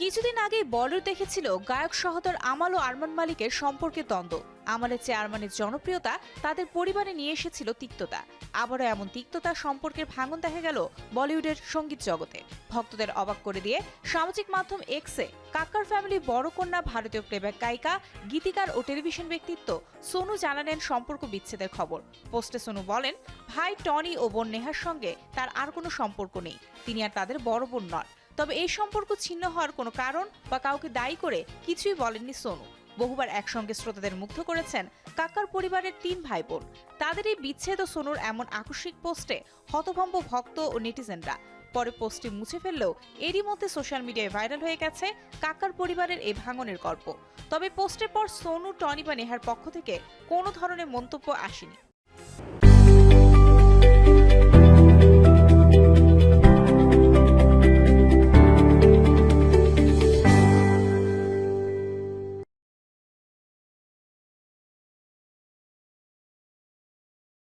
কিছুদিন আগেই বলিউড দেখেছিল গায়ক সহদর আমাল ও আরমান মালিকের সম্পর্কে দ্বন্দ্ব। আমালের চেয়ে আরমানের জনপ্রিয়তা তাদের পরিবারে নিয়ে এসেছিল তিক্ততা। আবারও এমন তিক্ততা সম্পর্কের ভাঙন দেখা গেল বলিউডের সংগীত জগতে। ভক্তদের অবাক করে দিয়ে সামাজিক মাধ্যম এক্সে কাক্কার ফ্যামিলি বড় কন্যা, ভারতীয় প্লেব্যাক গায়িকা, গীতিকার ও টেলিভিশন ব্যক্তিত্ব সোনু জানালেন সম্পর্ক বিচ্ছেদের খবর। পোস্টে সোনু বলেন, ভাই টনি ও বোন নেহার সঙ্গে তার আর কোনো সম্পর্ক নেই। তিনি আর তাদের বড় বোন নন। তবে এই সম্পর্ক ছিন্ন হওয়ার কোনো কারণ বা কাউকে দায়ী করে কিছুই বলেননি সোনু। বহুবার একসঙ্গে শ্রোতাদের মুগ্ধ করেছেন কাকার পরিবারের তিন ভাই বোন তাদের এই বিচ্ছেদ ও সোনুর এমন আকস্মিক পোস্টে হতভম্ব ভক্ত ও নেটিজেনরা। পরে পোস্টটি মুছে ফেললেও এরই মধ্যে সোশ্যাল মিডিয়ায় ভাইরাল হয়ে গেছে কাকার পরিবারের এই ভাঙনের গল্প। তবে পোস্টের পর সোনু, টনি বা নেহার পক্ষ থেকে কোনো ধরনের মন্তব্য আসেনি।